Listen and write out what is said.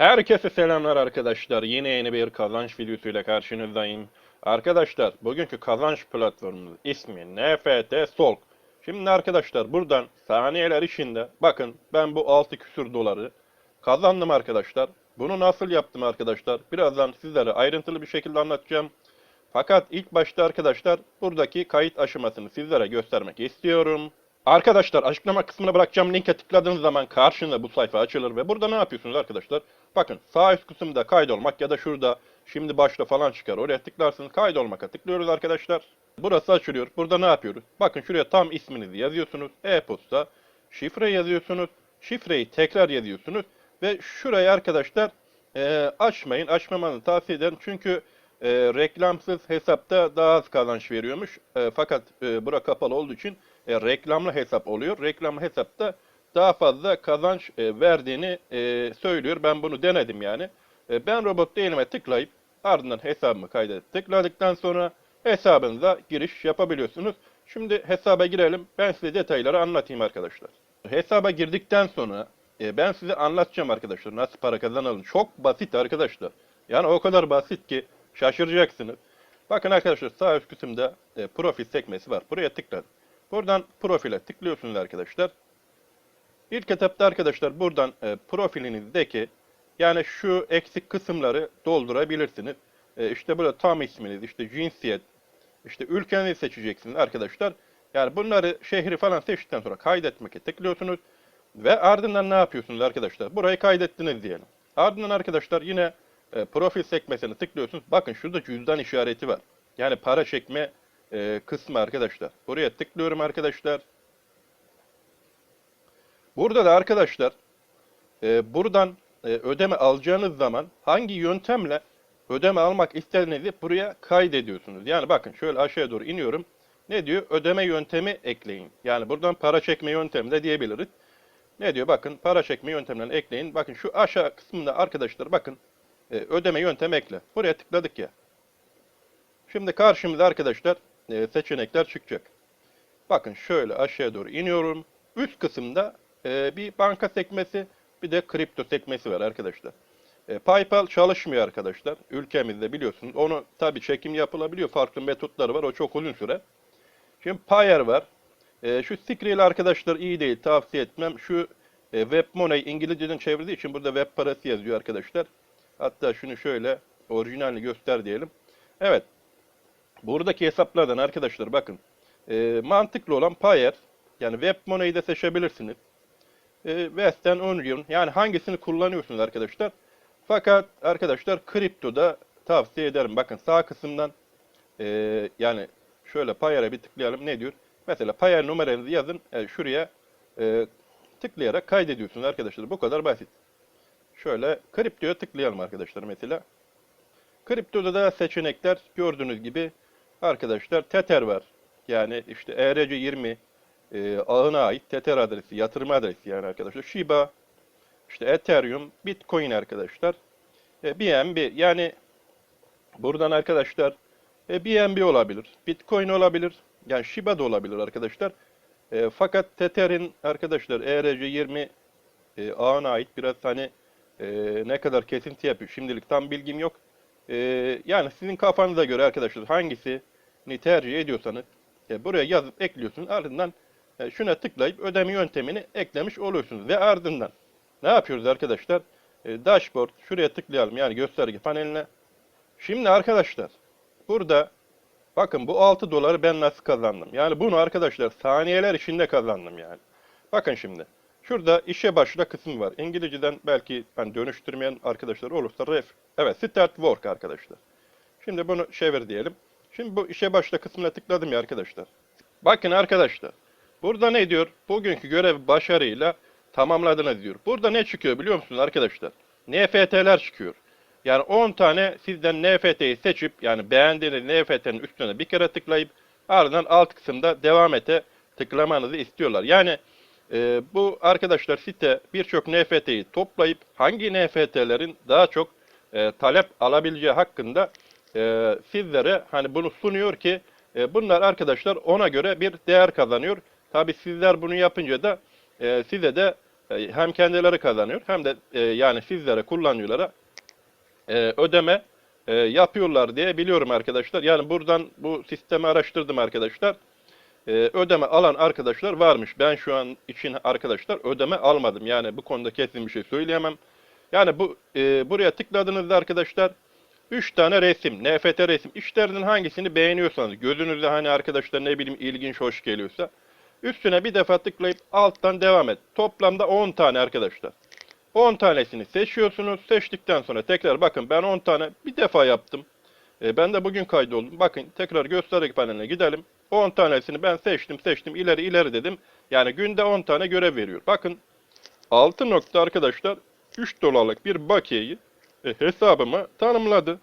Herkese selamlar arkadaşlar. Yine yeni bir kazanç videosuyla karşınızdayım. Arkadaşlar bugünkü kazanç platformumuz ismi NFT Solk. Şimdi arkadaşlar buradan saniyeler içinde bakın ben bu 6 küsür doları kazandım arkadaşlar. Bunu nasıl yaptım arkadaşlar? Birazdan sizlere ayrıntılı bir şekilde anlatacağım. Fakat ilk başta arkadaşlar buradaki kayıt aşamasını sizlere göstermek istiyorum. Arkadaşlar açıklama kısmına bırakacağım linke tıkladığınız zaman karşında bu sayfa açılır ve burada ne yapıyorsunuz arkadaşlar? Bakın sağ üst kısımda kaydolmak ya da şurada şimdi başla falan çıkar. Oraya tıklarsınız kaydolmaka tıklıyoruz arkadaşlar. Burası açılıyor. Burada ne yapıyoruz? Bakın şuraya tam isminizi yazıyorsunuz. E-posta, şifre yazıyorsunuz. Şifreyi tekrar yazıyorsunuz. Ve şurayı arkadaşlar e, açmayın. Açmamanızı tavsiye ederim. Çünkü e, reklamsız hesapta daha az kazanç veriyormuş. E, fakat e, bura kapalı olduğu için e, reklamlı hesap oluyor. Reklamlı hesapta daha fazla kazanç e, verdiğini e, söylüyor. Ben bunu denedim yani. E, ben robot değilime tıklayıp ardından hesabımı kaydedip tıkladıktan sonra hesabınıza giriş yapabiliyorsunuz. Şimdi hesaba girelim. Ben size detayları anlatayım arkadaşlar. Hesaba girdikten sonra e, ben size anlatacağım arkadaşlar nasıl para kazanalım. Çok basit arkadaşlar. Yani o kadar basit ki şaşıracaksınız. Bakın arkadaşlar sağ üst kısımda e, profil sekmesi var. Buraya tıkladım. Buradan profile tıklıyorsunuz arkadaşlar. İlk etapta arkadaşlar buradan e, profilinizdeki yani şu eksik kısımları doldurabilirsiniz. E, işte burada tam isminiz, işte cinsiyet, işte ülkenizi seçeceksiniz arkadaşlar. Yani bunları şehri falan seçtikten sonra kaydetmeye tıklıyorsunuz. Ve ardından ne yapıyorsunuz arkadaşlar? Burayı kaydettiniz diyelim. Ardından arkadaşlar yine e, profil sekmesine tıklıyorsunuz. Bakın şurada cüzdan işareti var. Yani para çekme e, kısmı arkadaşlar. Buraya tıklıyorum arkadaşlar. Burada da arkadaşlar e, buradan e, ödeme alacağınız zaman hangi yöntemle ödeme almak istediğinizi buraya kaydediyorsunuz. Yani bakın şöyle aşağıya doğru iniyorum. Ne diyor? Ödeme yöntemi ekleyin. Yani buradan para çekme yöntemi de diyebiliriz. Ne diyor? Bakın para çekme yöntemlerini ekleyin. Bakın şu aşağı kısmında arkadaşlar bakın e, ödeme yöntemi ekle. Buraya tıkladık ya. Şimdi karşımıza arkadaşlar e, seçenekler çıkacak. Bakın şöyle aşağıya doğru iniyorum. Üst kısımda e, bir banka sekmesi bir de kripto sekmesi var arkadaşlar. E, PayPal çalışmıyor arkadaşlar. Ülkemizde biliyorsunuz. Onu tabii çekim yapılabiliyor. Farklı metotları var. O çok uzun süre. Şimdi Payer var. Şu Skrill arkadaşlar iyi değil. Tavsiye etmem. Şu e, WebMoney İngilizceden çevirdiği için burada web parası yazıyor arkadaşlar. Hatta şunu şöyle orijinalini göster diyelim. Evet. Buradaki hesaplardan arkadaşlar bakın. E, mantıklı olan Payer. Yani WebMoney'i de seçebilirsiniz. E, Western Union. Yani hangisini kullanıyorsunuz arkadaşlar. Fakat arkadaşlar kriptoda tavsiye ederim. Bakın sağ kısımdan e, yani şöyle Payer'e bir tıklayalım. Ne diyor? Mesela Payer numaranızı yazın. E, şuraya e, tıklayarak kaydediyorsunuz arkadaşlar. Bu kadar basit. Şöyle kriptoya tıklayalım arkadaşlar mesela. Kriptoda da seçenekler gördüğünüz gibi arkadaşlar Tether var. Yani işte ERC20 e, ağına ait Tether adresi, yatırım adresi yani arkadaşlar. Shiba, işte Ethereum, Bitcoin arkadaşlar. E, BNB yani buradan arkadaşlar e, BNB olabilir, Bitcoin olabilir, yani Shiba da olabilir arkadaşlar. E, fakat Tether'in arkadaşlar ERC20 e, ağına ait biraz hani e, ne kadar kesinti yapıyor şimdilik tam bilgim yok. E, yani sizin kafanıza göre arkadaşlar hangisini tercih ediyorsanız e, buraya yazıp ekliyorsunuz. Ardından e, şuna tıklayıp ödeme yöntemini eklemiş oluyorsunuz. Ve ardından ne yapıyoruz arkadaşlar? E, dashboard şuraya tıklayalım yani gösterge paneline. Şimdi arkadaşlar burada bakın bu 6 doları ben nasıl kazandım? Yani bunu arkadaşlar saniyeler içinde kazandım yani. Bakın şimdi. Şurada işe başla kısmı var. İngilizceden belki hani dönüştürmeyen arkadaşlar olursa ref. Evet start work arkadaşlar. Şimdi bunu çevir diyelim. Şimdi bu işe başla kısmına tıkladım ya arkadaşlar. Bakın arkadaşlar. Burada ne diyor? Bugünkü görev başarıyla tamamladınız diyor. Burada ne çıkıyor biliyor musunuz arkadaşlar? NFT'ler çıkıyor. Yani 10 tane sizden NFT'yi seçip yani beğendiğiniz NFT'nin üstüne bir kere tıklayıp ardından alt kısımda devam ete tıklamanızı istiyorlar. Yani e, bu arkadaşlar site birçok NFT'yi toplayıp hangi NFT'lerin daha çok e, talep alabileceği hakkında e, sizlere hani bunu sunuyor ki e, bunlar arkadaşlar ona göre bir değer kazanıyor. Tabi sizler bunu yapınca da e, size de e, hem kendileri kazanıyor hem de e, yani sizlere kullanıcılara e, ödeme e, yapıyorlar diye biliyorum arkadaşlar. Yani buradan bu sistemi araştırdım arkadaşlar. E, ödeme alan arkadaşlar varmış. Ben şu an için arkadaşlar ödeme almadım. Yani bu konuda kesin bir şey söyleyemem. Yani bu e, buraya tıkladığınızda arkadaşlar 3 tane resim, NFT resim. İşlerinin hangisini beğeniyorsanız, gözünüzde hani arkadaşlar ne bileyim ilginç, hoş geliyorsa üstüne bir defa tıklayıp alttan devam et. Toplamda 10 tane arkadaşlar. 10 tanesini seçiyorsunuz. Seçtikten sonra tekrar bakın ben 10 tane bir defa yaptım. E, ben de bugün kaydoldum. Bakın tekrar gösterge paneline gidelim. 10 tanesini ben seçtim seçtim ileri ileri dedim. Yani günde 10 tane görev veriyor. Bakın 6 nokta arkadaşlar 3 dolarlık bir bakiyeyi e, hesabıma tanımladı.